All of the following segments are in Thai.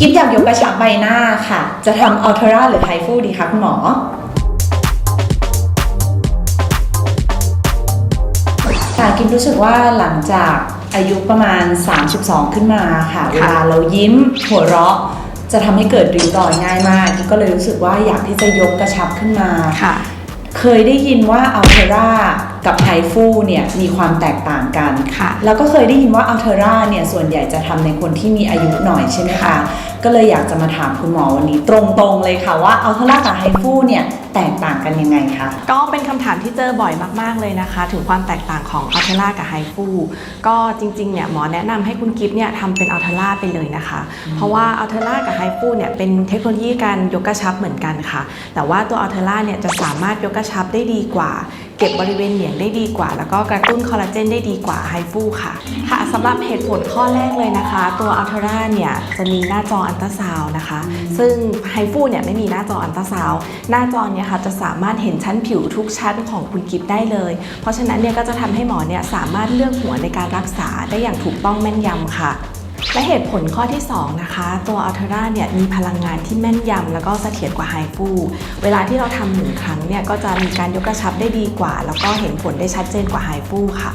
กิฟอยากยกกระชับใบหน้าค่ะ จะทำอัลเทราหรือไฮฟูดีคะคุณหมอ ค่ะกิฟรู้สึกว่าหลังจากอายุประมาณ 32 ขึ้นมาค่ะ เวลาเรายิ้มหัวเราะ จะทำให้เกิดริ้วรอยง่ายมากกิฟก็เลยรู้สึกว่าอยากที่จะยกกระชับขึ้นมาค่ะ เคยได้ยินว่าอัลเทรากับไฮฟูเนี่ยมีความแตกต่างกันค่ะ แล้วก็เคยได้ยินว่าอัลเทราเนี่ยส่วนใหญ่จะทำในคนที่มีอายุหน่อยใช่ไหมคะค่ะก็เลยอยากจะมาถามคุณหมอวันนี้ตรงๆเลยค่ะว่าอัลเทรากับไฮฟูเนี่ยแตกต่างกันยังไงคะ ก็เป็นคำถามที่เจอบ่อยมากๆเลยนะคะ ถึงความแตกต่างของอัลเทล่ากับไฮฟูก็จริงๆเนี่ยหมอแนะนำให้คุณกิฟต์เนี่ยทำเป็นอัลเทล่าไปเลยนะคะ เพราะว่าอัลเทล่ากับไฮฟูเนี่ยเป็นเทคโนโลยีการยกกระชับเหมือนกันค่ะ แต่ว่าตัวอัลเทล่าเนี่ยจะสามารถยกกระชับได้ดีกว่า เก็บบริเวณเหนียงได้ดีกว่า แล้วก็กระตุ้นคอลลาเจนได้ดีกว่าไฮฟูค่ะ ค่ะสำหรับเหตุผลข้อแรกเลยนะคะ ตัวอัลเทล่าเนี่ยจะมีหน้าจออัลตราซาวนะคะ ซึ่งไฮฟูเนี่ยไม่มีหน้าจออัลตราซาวหน้าจอเนี่ยค่ะจะสามารถเห็นชั้นผิวทุกชั้นของคุณกิฟได้เลย เพราะฉะนั้นเนี่ยก็จะทำให้หมอเนี่ยสามารถเลือกหัวในการรักษาได้อย่างถูกต้องแม่นยำค่ะ และเหตุผลข้อที่ 2 นะคะ ตัวอัลเทราเนี่ยมีพลังงานที่แม่นยำแล้วก็เสถียรกว่าไฮฟูเวลาที่เราทำหนึ่งครั้งเนี่ยก็จะมีการยกกระชับได้ดีกว่า แล้วก็เห็นผลได้ชัดเจนกว่าไฮฟูค่ะ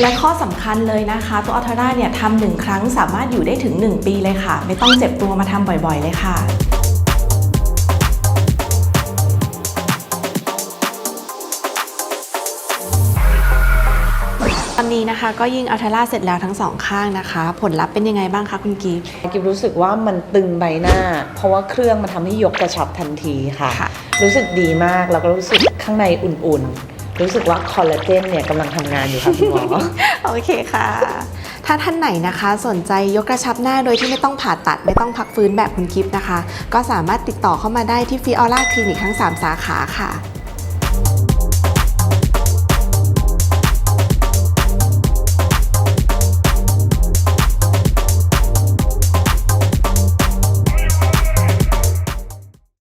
และข้อสำคัญเลยนะคะ ตัวอัลเทราเนี่ยทำหนึ่งครั้งสามารถอยู่ได้ถึง 1 ปีเลยค่ะ ไม่ต้องเจ็บตัวมาทำบ่อยๆเลยค่ะ นนี้นะคะก็ยิงอัลเทราเสร็จแล้วทั้งสองข้างนะคะ ผลลัพธ์เป็นยังไงบ้างคะคุณกีฟกิฟรู้สึกว่ามันตึงใบหน้า เพราะว่าเครื่องมันทำให้ยกกระชับทันทีค่ะ ค่ะ รู้สึกดีมากแล้วก็รู้สึกข้างในอุ่นๆ รู้สึกว่าคอลลาเจนเนี่ยกำลังทำงานอยู่ค่ะคุณหมอ โอเคค่ะ ถ้าท่านไหนนะคะสนใจยกกระชับหน้าโดยที่ไม่ต้องผ่าตัดไม่ต้องพักฟื้นแบบคุณกิฟต์นะคะ ก็สามารถติดต่อเข้ามาได้ที่ฟิออร่าคลินิกทั้ง 3 สาขาค่ะ